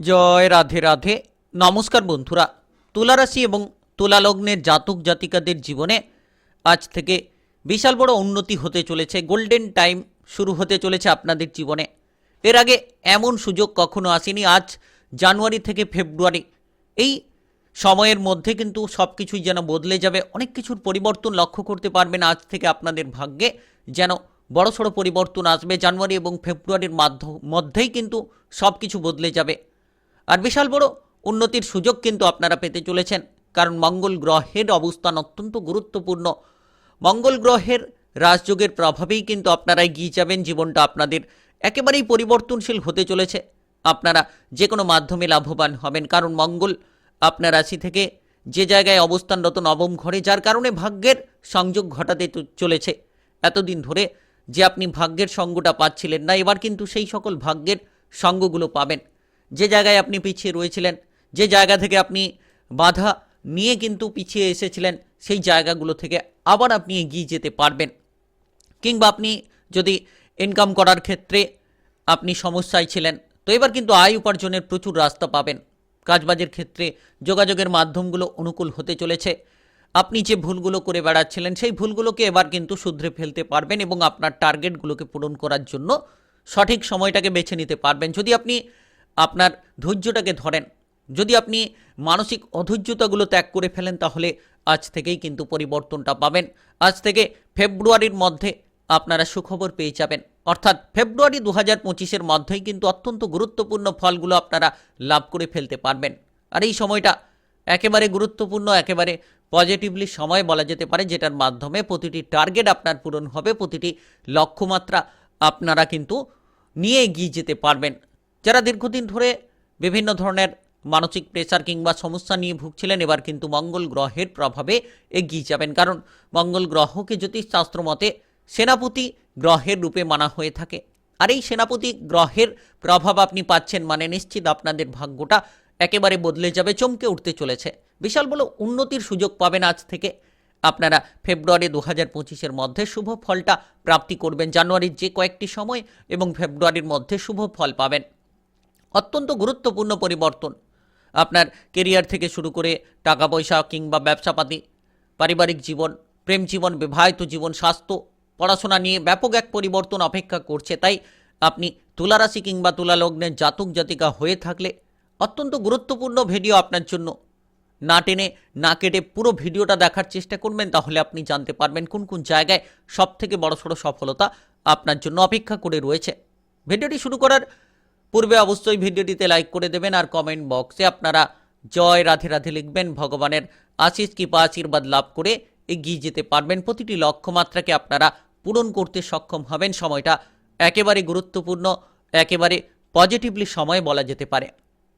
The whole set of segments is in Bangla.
জয় রাধে রাধে। নমস্কার বন্ধুরা। তুলারাশি এবং তুলা লগ্নের জাতক জাতিকাদের জীবনে আজ থেকে বিশাল বড় উন্নতি হতে চলেছে। গোল্ডেন টাইম শুরু হতে চলেছে আপনাদের জীবনে। এর আগে এমন সুযোগ কখনো আসেনি। আজ জানুয়ারি থেকে ফেব্রুয়ারি। এই সময়ের মধ্যে কিন্তু সব কিছুই যেন বদলে যাবে। অনেক কিছুর পরিবর্তন লক্ষ্য করতে পারবেন আজ থেকে আপনাদের ভাগ্যে। যেন বড়সড় পরিবর্তন আসবে জানুয়ারি এবং ফেব্রুয়ারির মাধ্য- মধ্যেই কিন্তু সব কিছু বদলে যাবে। আর বিশাল বড় উন্নতির সুযোগ কিন্তু আপনারা পেতে চলেছেন। কারণ মঙ্গল গ্রহের অবস্থান অত্যন্ত গুরুত্বপূর্ণ। মঙ্গল গ্রহের রাজযোগের প্রভাবেই কিন্তু আপনারা এগিয়ে যাবেন, জীবনটা আপনাদের একেবারেই পরিবর্তনশীল হতে চলেছে। আপনারা যে কোনো মাধ্যমে লাভবান হবেন। কারণ মঙ্গল আপনার রাশি থেকে যে জায়গায় অবস্থানরত নবম ঘরে, যার কারণে ভাগ্যের সংযোগ ঘটাতে চলেছে। এতদিন ধরে যে আপনি ভাগ্যের সঙ্গটা পাচ্ছিলেন না, এবার কিন্তু সেই সকল ভাগ্যের সঙ্গগুলো পাবেন। যে জায়গায় আপনি পিছিয়ে রয়েছিলেন, যে জায়গা থেকে আপনি বাধা নিয়ে কিন্তু পিছিয়ে এসেছিলেন, সেই জায়গাগুলো থেকে আবার আপনি এগিয়ে যেতে পারবেন। কিংবা আপনি যদি ইনকাম করার ক্ষেত্রে আপনি সমস্যায় ছিলেন, তো এবার কিন্তু আয় উপার্জনের প্রচুর রাস্তা পাবেন। কাজবাজের ক্ষেত্রে যোগাযোগের মাধ্যমগুলো অনুকূল হতে চলেছে। আপনি যে ভুলগুলো করে বেড়াচ্ছিলেন, সেই ভুলগুলোকে এবার কিন্তু শুধরে ফেলতে পারবেন এবং আপনার টার্গেটগুলোকে পূরণ করার জন্য সঠিক সময়টাকে বেছে নিতে পারবেন। যদি আপনি আপনার ধৈর্যটাকে ধরেন। যদি আপনি মানসিক অধৈর্যতাগুলো ত্যাগ করে ফেলেন, তাহলে আজ থেকেই কিন্তু পরিবর্তনটা পাবেন। আজ থেকে ফেব্রুয়ারির মধ্যে আপনারা সুখবর পেয়ে যাবেন। অর্থাৎ ফেব্রুয়ারি দু হাজার পঁচিশের মধ্যেই কিন্তু অত্যন্ত গুরুত্বপূর্ণ ফলগুলো আপনারা লাভ করে ফেলতে পারবেন। আর এই সময়টা একেবারে গুরুত্বপূর্ণ, একেবারে পজিটিভলি সময় বলা যেতে পারে, যেটার মাধ্যমে প্রতিটি টার্গেট আপনার পূরণ হবে, প্রতিটি লক্ষ্যমাত্রা আপনারা কিন্তু নিয়ে এগিয়ে যেতে পারবেন। যারা দীর্ঘদিন ধরে বিভিন্ন ধরনের মানসিক প্রেসার কিংবা সমস্যা নিয়ে ভুগছিলেন, এবার কিন্তু মঙ্গল গ্রহের প্রভাবে এগিয়ে যাবেন। কারণ মঙ্গল গ্রহকে জ্যোতিষশাস্ত্র মতে সেনাপতি গ্রহের রূপে মানা হয়ে থাকে। আর এই সেনাপতি গ্রহের প্রভাব আপনি পাচ্ছেন মানে নিশ্চিত আপনাদের ভাগ্যটা একেবারে বদলে যাবে, চমকে উঠতে চলেছে। বিশাল বড় উন্নতির সুযোগ পাবেন আজ থেকে। আপনারা ফেব্রুয়ারি দু হাজার পঁচিশের মধ্যে শুভ ফলটা প্রাপ্তি করবেন। জানুয়ারির যে কয়েকটি সময় এবং ফেব্রুয়ারির মধ্যে শুভ ফল পাবেন। অত্যন্ত গুরুত্বপূর্ণ পরিবর্তন। আপনার কেরিয়ার থেকে শুরু করে টাকা পয়সা কিংবা ব্যবসাপাতি, পারিবারিক জীবন, প্রেম জীবন, বিবাহিত জীবন, স্বাস্থ্য, পড়াশোনা নিয়ে ব্যাপক এক পরিবর্তন অপেক্ষা করছে। তাই আপনি তুলারাশি কিংবা তুলা লগ্নের জাতক জাতিকা হয়ে থাকলে অত্যন্ত গুরুত্বপূর্ণ ভিডিও আপনার জন্য। না টেনে, না কেটে পুরো ভিডিওটা দেখার চেষ্টা করবেন, তাহলে আপনি জানতে পারবেন কোন কোন জায়গায় সব থেকে বড়সড় সফলতা আপনার জন্য অপেক্ষা করে রয়েছে। ভিডিওটি শুরু করার পূর্বে অবশ্যই ভিডিওটিতে লাইক করে দেবেন আর কমেন্ট বক্সে আপনারা জয় রাধে রাধে লিখবেন, ভগবানের আশিস কৃপা, আশীর্বাদ লাভ করে এগিয়ে যেতে পারবেন। প্রতিটি লক্ষ্যমাত্রাকে আপনারা পূরণ করতে সক্ষম হবেন। সময়টা একেবারে গুরুত্বপূর্ণ, একেবারে পজিটিভলি সময় বলা যেতে পারে।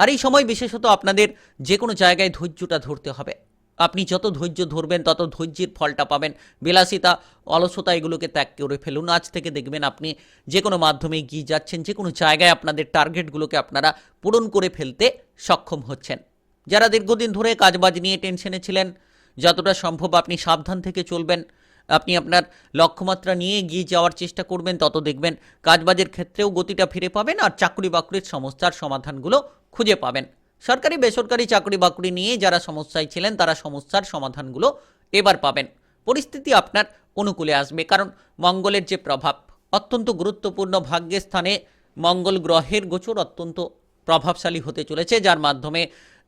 আর এই সময় বিশেষত আপনাদের যে কোনো জায়গায় ধৈর্যটা ধরতে হবে। আপনি যত ধৈর্য ধরবেন, তত ধৈর্যের ফলটা পাবেন। বিলাসিতা, অলসতা এগুলোকে ত্যাগ করে ফেলুন। আজ থেকে দেখবেন আপনি যে কোনো মাধ্যমে এগিয়ে যাচ্ছেন, যে কোনো জায়গায় আপনাদের টার্গেটগুলোকে আপনারা পূরণ করে ফেলতে সক্ষম হচ্ছেন। যারা দীর্ঘদিন ধরে কাজবাজ নিয়ে টেনশনে ছিলেন, যতটা সম্ভব আপনি সাবধান থেকে চলবেন। আপনি আপনার লক্ষ্যমাত্রা নিয়ে এগিয়ে যাওয়ার চেষ্টা করবেন, তত দেখবেন কাজবাজের ক্ষেত্রেও গতিটা ফিরে পাবেন আর চাকরি বাকরির সমস্যার সমাধানগুলো খুঁজে পাবেন। সরকারি, বেসরকারি চাকরি বাকরি নিয়ে যারা সমস্যায় ছিলেন, তারা সমস্যার সমাধানগুলো এবার পাবেন। পরিস্থিতি আপনার অনুকূলে আসবে, কারণ মঙ্গলের যে প্রভাব, অত্যন্ত গুরুত্বপূর্ণ ভাগ্যের স্থানে মঙ্গল গ্রহের গোচর অত্যন্ত প্রভাবশালী হতে চলেছে, যার মাধ্যমে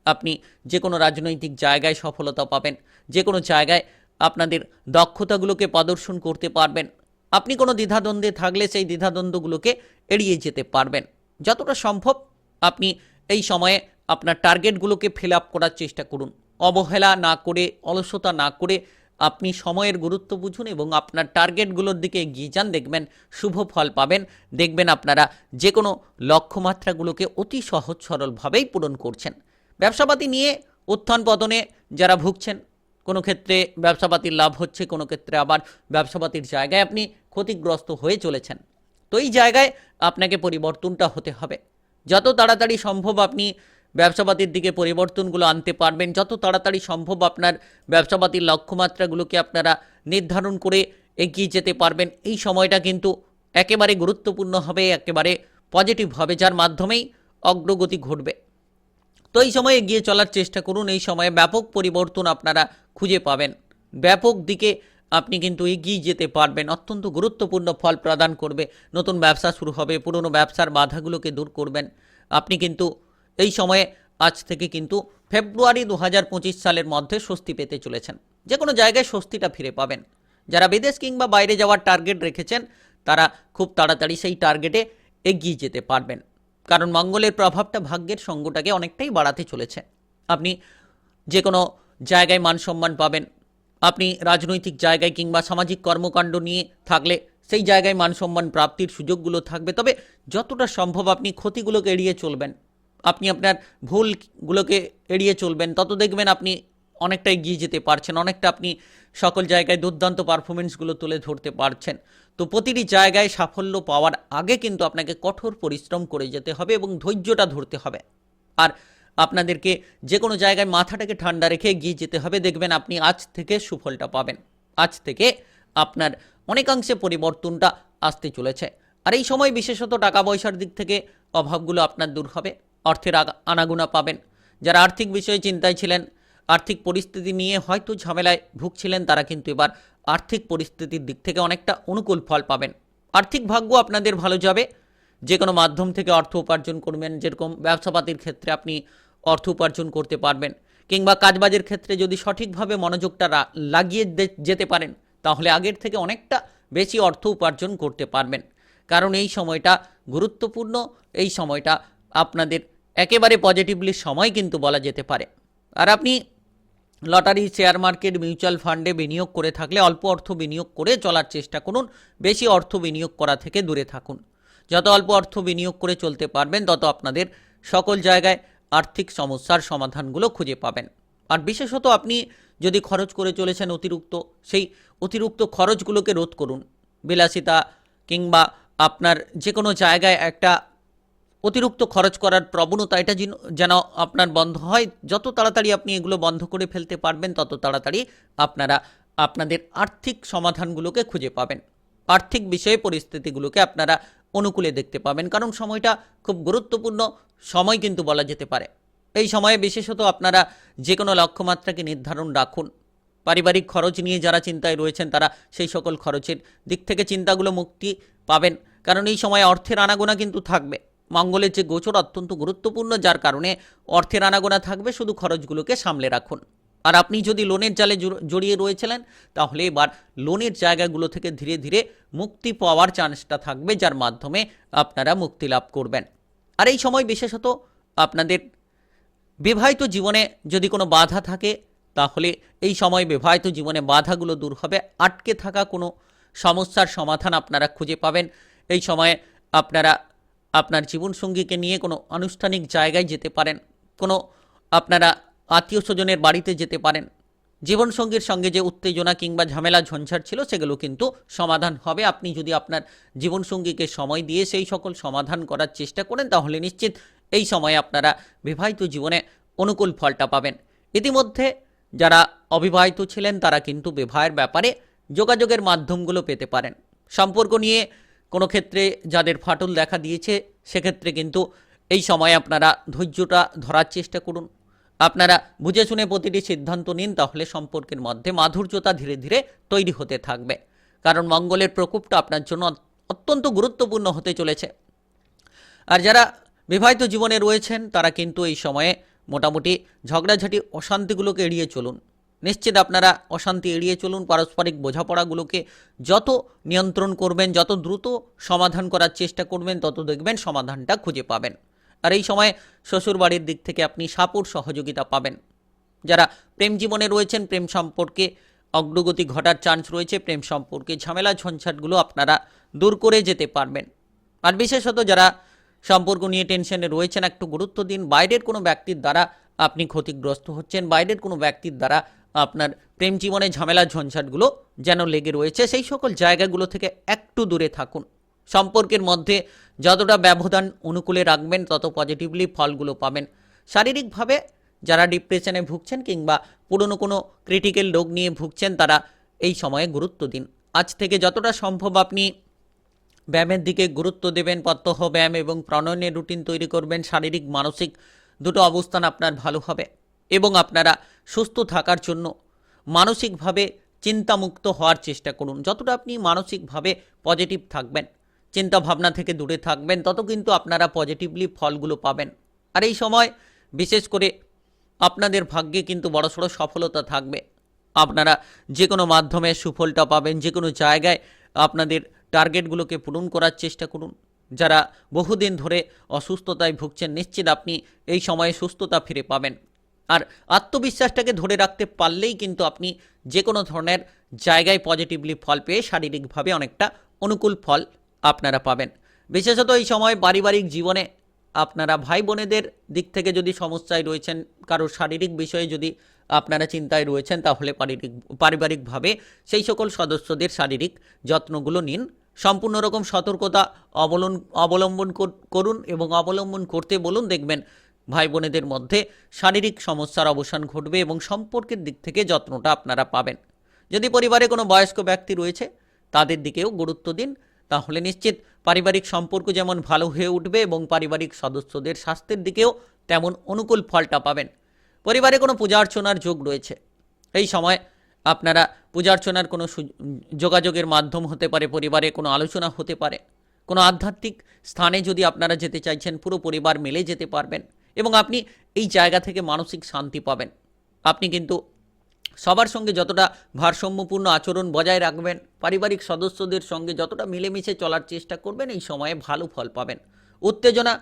আপনি যে কোনো রাজনৈতিক জায়গায় সফলতা পাবেন, যে কোনো জায়গায় আপনাদের দক্ষতাগুলোকে প্রদর্শন করতে পারবেন। আপনি কোনো দ্বিধাদ্বন্দ্বে থাকলে সেই দ্বিধাদ্বন্দ্বগুলোকে এড়িয়ে যেতে পারবেন। যতটা সম্ভব আপনি এই সময়ে আপনার টার্গেটগুলোকে ফিল আপ করার চেষ্টা করুন। অবহেলা না করে, অলসতা না করে আপনি সময়ের গুরুত্ব বুঝুন এবং আপনার টার্গেটগুলোর দিকে এগিয়ে যান। দেখবেন শুভ ফল পাবেন। দেখবেন আপনারা যে কোনো লক্ষ্যমাত্রাগুলোকে অতি সহজ সরলভাবেই পূরণ করছেন। ব্যবসাপাতি নিয়ে উত্থান পতনে যারা ভুগছেন, কোনো ক্ষেত্রে ব্যবসাপাতির লাভ হচ্ছে, কোনো ক্ষেত্রে আবার ব্যবসাপাতির জায়গায় আপনি ক্ষতিগ্রস্ত হয়ে চলেছেন। তো এই জায়গায় আপনাকে পরিবর্তনটা হতে হবে। যত তাড়াতাড়ি সম্ভব আপনি ব্যবসাপাতির দিকে পরিবর্তনগুলো আনতে পারবেন। যত তাড়াতাড়ি সম্ভব আপনার ব্যবসাপাতির লক্ষ্যমাত্রাগুলোকে আপনারা নির্ধারণ করে এগিয়ে যেতে পারবেন। এই সময়টা কিন্তু একেবারে গুরুত্বপূর্ণ হবে, একেবারে পজিটিভ হবে, যার মাধ্যমেই অগ্রগতি ঘটবে। তো এই সময় এগিয়ে চলার চেষ্টা করুন। এই সময়ে ব্যাপক পরিবর্তন আপনারা খুঁজে পাবেন। ব্যাপক দিকে আপনি কিন্তু এগিয়ে যেতে পারবেন। অত্যন্ত গুরুত্বপূর্ণ ফল প্রদান করবে। নতুন ব্যবসা শুরু হবে, পুরনো ব্যবসার বাধাগুলোকে দূর করবেন। আপনি কিন্তু এই সময়ে আজ থেকে কিন্তু ফেব্রুয়ারি দু হাজার পঁচিশ সালের মধ্যে স্বস্তি পেতে চলেছেন। যে কোনো জায়গায় স্বস্তিটা ফিরে পাবেন। যারা বিদেশ কিংবা বাইরে যাওয়ার টার্গেট রেখেছেন, তারা খুব তাড়াতাড়ি সেই টার্গেটে এগিয়ে যেতে পারবেন। কারণ মঙ্গলের প্রভাবটা ভাগ্যের সঙ্গটাকে অনেকটাই বাড়াতে চলেছে। আপনি যে কোনো জায়গায় মান সম্মান পাবেন। আপনি রাজনৈতিক জায়গায় কিংবা সামাজিক কর্মকাণ্ড নিয়ে থাকলে সেই জায়গায় মান সম্মান প্রাপ্তির সুযোগগুলো থাকবে। তবে যতটা সম্ভব আপনি ক্ষতিগুলোকে এড়িয়ে চলবেন। আপনি আপনার ভুলগুলোকে এড়িয়ে চলবেন, তত দেখবেন আপনি অনেকটা এগিয়ে যেতে পারছেন, অনেকটা আপনি সকল জায়গায় দুর্দান্ত পারফরমেন্সগুলো তুলে ধরতে পারছেন। তো প্রতিটি জায়গায় সাফল্য পাওয়ার আগে কিন্তু আপনাকে কঠোর পরিশ্রম করে যেতে হবে এবং ধৈর্যটা ধরতে হবে। আর আপনাদেরকে যে কোনো জায়গায় মাথাটাকে ঠান্ডা রেখে এগিয়ে যেতে হবে, দেখবেন আপনি আজ থেকে সুফলটা পাবেন। আজ থেকে আপনার অনেকাংশে পরিবর্তনটা আসতে চলেছে। আর এই সময় বিশেষত টাকা পয়সার দিক থেকে অভাবগুলো আপনার দূর হবে। অর্থের আনাগোনা পাবেন। যারা আর্থিক বিষয়ে চিন্তায় ছিলেন, আর্থিক পরিস্থিতি নিয়ে হয়তো ঝামেলায় ভুগছিলেন, তারা কিন্তু এবার আর্থিক পরিস্থিতির দিক থেকে অনেকটা অনুকূল ফল পাবেন। আর্থিক ভাগ্য আপনাদের ভালো যাবে। যে কোনো মাধ্যম থেকে অর্থ উপার্জন করবেন, যেরকম ব্যবসাপাতির ক্ষেত্রে আপনি অর্থ উপার্জন করতে পারবেন, কিংবা কাজবাজের ক্ষেত্রে যদি সঠিকভাবে মনোযোগটা লাগিয়ে যেতে পারেন, তাহলে আগের থেকে অনেকটা বেশি অর্থ উপার্জন করতে পারবেন। কারণ এই সময়টা গুরুত্বপূর্ণ, এই সময়টা আপনাদের একেবারে পজিটিভলি সময় কিন্তু বলা যেতে পারে। আর আপনি লটারি শেয়ার মার্কেট মিউচুয়াল ফান্ডে বিনিয়োগ করে থাকলে অল্প অর্থ বিনিয়োগ করে চলার চেষ্টা করুন, বেশি অর্থ বিনিয়োগ করা থেকে দূরে থাকুন। যত অল্প অর্থ বিনিয়োগ করে চলতে পারবেন, তত আপনাদের সকল জায়গায় আর্থিক সমস্যার সমাধানগুলো খুঁজে পাবেন। আর বিশেষত আপনি যদি খরচ করে চলেছেন অতিরিক্ত, সেই অতিরিক্ত খরচগুলোকে রোধ করুন। বিলাসিতা কিংবা আপনার যে কোনো জায়গায় একটা অতিরিক্ত খরচ করার প্রবণতা, এটা যেন- আপনার বন্ধ হয়, যত তাড়াতাড়ি আপনি এগুলো বন্ধ করে ফেলতে পারবেন, তত তাড়াতাড়ি আপনারা আপনাদের আর্থিক সমাধানগুলোকে খুঁজে পাবেন। আর্থিক বিষয়ে পরিস্থিতিগুলোকে আপনারা অনুকূলে দেখতে পাবেন, কারণ সময়টা খুব গুরুত্বপূর্ণ, সময় কিন্তু বলা যেতে পারে। এই সময়ে বিশেষত আপনারা যে কোনো লক্ষ্যমাত্রাকে নির্ধারণ রাখুন। পারিবারিক খরচ নিয়ে যারা চিন্তায় রয়েছেন, তারা সেই সকল খরচের দিক থেকে চিন্তাগুলো মুক্তি পাবেন, কারণ এই সময় অর্থের আনাগোনা কিন্তু থাকবে। মঙ্গলের যে গোচর অত্যন্ত গুরুত্বপূর্ণ, যার কারণে অর্থের আনাগোনা থাকবে, শুধু খরচগুলোকে সামলে রাখুন। আর আপনি যদি লোনের জালে জড়- জড়িয়ে রয়েছিলেন, তাহলে এবার লোনের জায়গাগুলো থেকে ধীরে ধীরে মুক্তি পাওয়ার চান্সটা থাকবে, যার মাধ্যমে আপনারা মুক্তি লাভ করবেন। আর এই সময় বিশেষত আপনাদের বিবাহিত জীবনে যদি কোনো বাধা থাকে, তাহলে এই সময় বিবাহিত জীবনে বাধাগুলো দূর হবে। আটকে থাকা কোনো সমস্যার সমাধান আপনারা খুঁজে পাবেন। এই সময়ে আপনারা আপনার জীবনসঙ্গীকে নিয়ে কোনো আনুষ্ঠানিক জায়গায় যেতে পারেন, কোনো আপনারা আত্মীয় স্বজনের বাড়িতে যেতে পারেন। জীবনসঙ্গীর সঙ্গে যে উত্তেজনা কিংবা ঝামেলা, ঝঞ্ঝাট ছিল, সেগুলো কিন্তু সমাধান হবে। আপনি যদি আপনার জীবনসঙ্গীকে সময় দিয়ে সেই সকল সমাধান করার চেষ্টা করেন, তাহলে নিশ্চিত এই সময়ে আপনারা বিবাহিত জীবনে অনুকূল ফলটা পাবেন। ইতিমধ্যে যারা অবিবাহিত ছিলেন, তারা কিন্তু বিবাহের ব্যাপারে যোগাযোগের মাধ্যমগুলো পেতে পারেন। সম্পর্ক নিয়ে কোনো ক্ষেত্রে যাদের ফাটল দেখা দিয়েছে সেক্ষেত্রে কিন্তু এই সময় আপনারা ধৈর্যটা ধরার চেষ্টা করুন। আপনারা বুঝে শুনে প্রতিটি সিদ্ধান্ত নিন, তাহলে সম্পর্কের মধ্যে মাধুর্যতা ধীরে ধীরে তৈরি হতে থাকবে। কারণ মঙ্গলের প্রকোপটা আপনার জন্য অত্যন্ত গুরুত্বপূর্ণ হতে চলেছে। আর যারা বিবাহিত জীবনে রয়েছেন, তারা কিন্তু এই সময়ে মোটামুটি ঝগড়াঝাটি, অশান্তিগুলোকে এড়িয়ে চলুন। নিশ্চিত আপনারা অশান্তি এড়িয়ে চলুন, পারস্পরিক বোঝাপড়াগুলোকে যত নিয়ন্ত্রণ করবেন, যত দ্রুত সমাধান করার চেষ্টা করবেন, তত দেখবেন সমাধানটা খুঁজে পাবেন। আর এই সময় শ্বশুরবাড়ির দিক থেকে আপনি সাপুর সহযোগিতা পাবেন। যারা প্রেম জীবনে রয়েছেন, প্রেম সম্পর্কে অগ্রগতি ঘটার চান্স রয়েছে, প্রেম সম্পর্কে ঝামেলা ঝঞ্ঝাটগুলো আপনারা দূর করে যেতে পারবেন। আর বিশেষত যারা সম্পর্ক নিয়ে টেনশনে রয়েছেন, একটু গুরুত্ব দিন। বাইরের কোনো ব্যক্তির দ্বারা আপনি ক্ষতিগ্রস্ত হচ্ছেন, বাইরের কোনো ব্যক্তির দ্বারা আপনার প্রেম জীবনে ঝামেলা ঝঞ্ঝাটগুলো যেন লেগে রয়েছে, সেই সকল জায়গাগুলো থেকে একটু দূরে থাকুন। সম্পর্কের মধ্যে যতটা ব্যবধান অনুকূলে রাখবেন, তত পজিটিভলি ফলগুলো পাবেন। শারীরিকভাবে যারা ডিপ্রেশনে ভুগছেন কিংবা পুরনো কোনো ক্রিটিক্যাল রোগ নিয়ে ভুগছেন, তারা এই সময়ে গুরুত্ব দিন। আজ থেকে যতটা সম্ভব আপনি ব্যায়ামের দিকে গুরুত্ব দেবেন, প্রত্যহ ব্যায়াম এবং প্রণয়নের রুটিন তৈরি করবেন, শারীরিক, মানসিক দুটো অবস্থান আপনার ভালো হবে। এবং আপনারা সুস্থ থাকার জন্য মানসিকভাবে চিন্তামুক্ত হওয়ার চেষ্টা করুন। যতটা আপনি মানসিকভাবে পজিটিভ থাকবেন চিন্তা ভাবনা থেকে দূরে থাকবেন, তত কিন্তু আপনারা পজিটিভলি ফলগুলো পাবেন। আর এই সময় বিশেষ করে আপনাদের ভাগ্যে কিন্তু বড়সড় সফলতা থাকবে। আপনারা যে কোনো মাধ্যমে সুফলটা পাবেন যে কোনো জায়গায় আপনাদের টার্গেটগুলোকে পূরণ করার চেষ্টা করুন। যারা বহুদিন ধরে অসুস্থতায় ভুগছেন, নিশ্চিত আপনি এই সময়ে সুস্থতা ফিরে পাবেন। আর আত্মবিশ্বাসটাকে ধরে রাখতে পারলেই কিন্তু আপনি যে কোনো ধরনের জায়গায় পজিটিভলি ফল পেয়ে শারীরিকভাবে অনেকটা অনুকূল ফল আপনারা পাবেন। বিশেষত এই সময় পারিবারিক জীবনে আপনারা ভাই বোনেদের দিক থেকে যদি সমস্যায় রয়েছেন, কারোর শারীরিক বিষয়ে যদি আপনারা চিন্তায় রয়েছেন, তাহলে পারিবারিক, পারিবারিকভাবে সেই সকল সদস্যদের শারীরিক যত্নগুলো নিন। সম্পূর্ণ রকম সতর্কতা অবলম্বন কর- করুন এবং অবলম্বন করতে বলুন। দেখবেন ভাই বোনেদের মধ্যে শারীরিক সমস্যার অবসান ঘটবে এবং সম্পর্কের দিক থেকে যত্নটা আপনারা পাবেন। যদি পরিবারে কোনো বয়স্ক ব্যক্তি রয়েছে, তাদের দিকেও গুরুত্ব দিন। তাহলে নিশ্চিত পারিবারিক সম্পর্ক যেমন ভালো হয়ে উঠবে এবং পারিবারিক সদস্যদের স্বাস্থ্যের দিকেও তেমন অনুকূল ফলটা পাবেন। পরিবারে কোনো পূজা অর্চনার যোগ রয়েছে। এই সময় আপনারা পূজা অর্চনার কোনো যোগাযোগের মাধ্যম হতে পারে, পরিবারে কোনো আলোচনা হতে পারে। কোনো আধ্যাত্মিক স্থানে যদি আপনারা যেতে চাইছেন, পুরো পরিবার মিলে যেতে পারবেন। এবং আপনি এই জায়গা থেকে মানসিক শান্তি পাবেন। আপনি কিন্তু সবার সঙ্গে যতটা ভারসাম্যপূর্ণ আচরণ বজায় রাখবেন, পারিবারিক সদস্যদের সঙ্গে যতটা মিলেমিশে চলার চেষ্টা করবেন, এই সময়ে ভালো ফল পাবেন। উত্তেজনা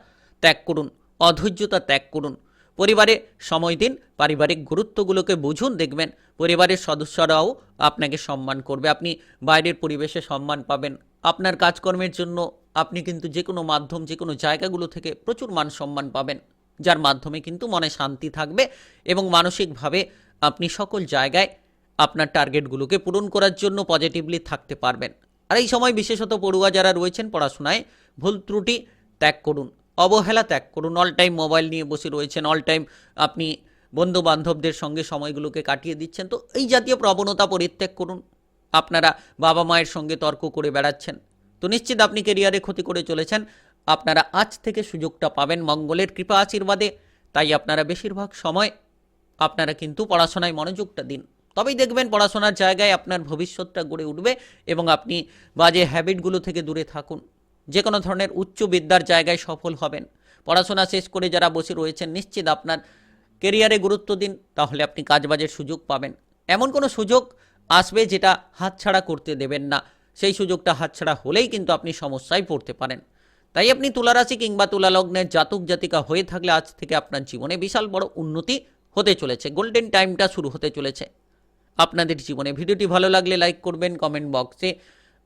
ত্যাগ করুন, অধৈর্যতা ত্যাগ করুন। পরিবারে সময় দিন, পারিবারিক গুরুত্বগুলোকে বুঝুন, দেখবেন পরিবারের সদস্যরাও আপনাকে সম্মান করবে, আপনি বাইরের পরিবেশে সম্মান পাবেন। আপনার কাজকর্মের জন্য আপনি কিন্তু যে কোনো মাধ্যম যে কোনো জায়গাগুলো থেকে প্রচুর মান সম্মান পাবেন। যার মাধ্যমে কিন্তু মনে শান্তি থাকবে এবং মানসিকভাবে আপনি সকল জায়গায় আপনার টার্গেটগুলোকে পূরণ করার জন্য পজিটিভলি থাকতে পারবেন। আর এই সময় বিশেষত পড়ুয়া যারা রয়েছেন পড়াশোনায়, ভুল ত্রুটি ত্যাগ করুন, অবহেলা ত্যাগ করুন অল টাইম মোবাইল নিয়ে বসে রয়েছেন অল টাইম আপনি বন্ধু বান্ধবদের সঙ্গে সময়গুলোকে কাটিয়ে দিচ্ছেন, তো এই জাতীয় প্রবণতা পরিত্যাগ করুন। আপনারা বাবা মায়ের সঙ্গে তর্ক করে বেড়াচ্ছেন, তো নিশ্চিত আপনি কেরিয়ারে ক্ষতি করে চলেছেন। আপনারা আজ থেকে সুযোগটা পাবেন মঙ্গলের কৃপা আশীর্বাদে। তাই আপনারা বেশিরভাগ সময় আপনারা কিন্তু পড়াশোনায় মনোযোগটা দিন। তবেই দেখবেন পড়াশোনার জায়গায় আপনার ভবিষ্যৎটা গড়ে উঠবে এবং আপনি বাজে হ্যাবিটগুলো থেকে দূরে থাকুন। যে কোনো ধরনের উচ্চ বিদ্যার জায়গায় সফল হবেন। পড়াশোনা শেষ করে যারা বসে রয়েছেন, নিশ্চিত আপনার কেরিয়ারে গুরুত্ব দিন, তাহলে আপনি কাজবাজের সুযোগ পাবেন। এমন কোনো সুযোগ আসবে যেটা হাতছাড়া করতে দেবেন না। সেই সুযোগটা হাতছাড়া হলেই কিন্তু আপনি সমস্যায় পড়তে পারেন। তাই আপনি তুলারাশি কিংবা তুলালগ্নের জাতক জাতিকা হয়ে থাকলে আজ থেকে আপনার জীবনে বিশাল বড় উন্নতি হতে চলেছে। গোল্ডেন টাইমটা শুরু হতে চলেছে। আপনাদের জীবনে ভিডিওটি ভালো লাগলে লাইক করবেন কমেন্ট বক্সে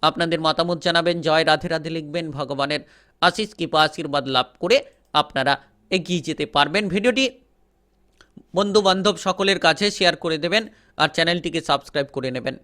আপনাদের মতামত জানাবেন, জয় রাধে রাধে লিখবেন, ভগবানের আশিস কৃপা, আশীর্বাদ লাভ করে আপনারা এগিয়ে যেতে পারবেন। ভিডিওটি বন্ধু বান্ধব সকলের কাছে শেয়ার করে দেবেন আর চ্যানেলটিকে সাবস্ক্রাইব করে নেবেন।